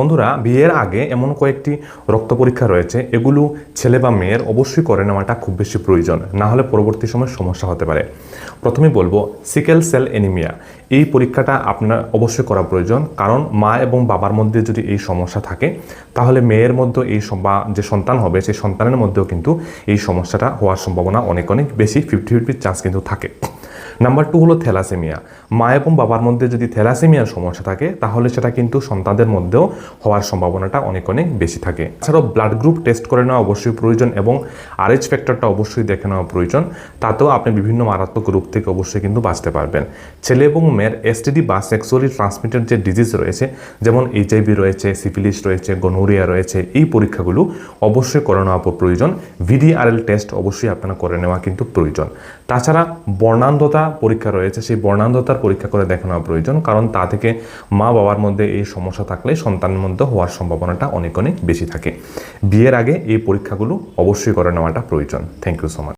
বন্ধুরা, বিয়ের আগে এমন কয়েকটি রক্ত পরীক্ষা রয়েছে, এগুলো ছেলে বা মেয়ের অবশ্যই করে নেওয়াটা খুব বেশি প্রয়োজন, না হলে পরবর্তী সময় সমস্যা হতে পারে। প্রথমে বলব, সিকেল সেল এনিমিয়া। এই পরীক্ষাটা আপনার অবশ্যই করা প্রয়োজন, কারণ মা এবং বাবার মধ্যে যদি এই সমস্যা থাকে, তাহলে মেয়ের মধ্যে এই বা যে সন্তান হবে, সেই সন্তানের মধ্যেও কিন্তু এই সমস্যাটা হওয়ার সম্ভাবনা অনেক অনেক বেশি ফিফটি ফিফটি চান্স কিন্তু থাকে। নাম্বার টু হলো থ্যালাসেমিয়া। মা এবং বাবার মধ্যে যদি থ্যালাসেমিয়ার সমস্যা থাকে, তাহলে সেটা কিন্তু সন্তানদের মধ্যেও হওয়ার সম্ভাবনাটা অনেক অনেক বেশি থাকে। এছাড়াও ব্লাড গ্রুপ টেস্ট করে নেওয়া অবশ্যই প্রয়োজন এবং আরএইচ ফ্যাক্টরটা অবশ্যই দেখে নেওয়া প্রয়োজন। তাতেও আপনি বিভিন্ন মারাত্মক রূপ থেকে অবশ্যই কিন্তু বাঁচতে পারবেন। ছেলে এবং মেয়ের এসটিডি বা সেক্সুয়ালি ট্রান্সমিটেড যে ডিজিজ রয়েছে, যেমন এইচআইভি রয়েছে সিফিলিস রয়েছে গনোরিয়া রয়েছে, এই পরীক্ষাগুলো অবশ্যই করে নেওয়া প্রয়োজন। ভিডিআরএল টেস্ট অবশ্যই আপনারা করে নেওয়া কিন্তু প্রয়োজন। তাছাড়া বর্ণান্ধতা পরীক্ষা রয়েছে, সেই বর্ণান্ধতার পরীক্ষা করে দেখানো প্রয়োজন। কারণ তা থেকে মা বাবার মধ্যে এই সমস্যা থাকলে সন্তানের মধ্যে হওয়ার সম্ভাবনাটা অনেক অনেক বেশি থাকে। বিয়ের আগে এই পরীক্ষাগুলো অবশ্যই করে নেওয়াটা প্রয়োজন। Thank you so much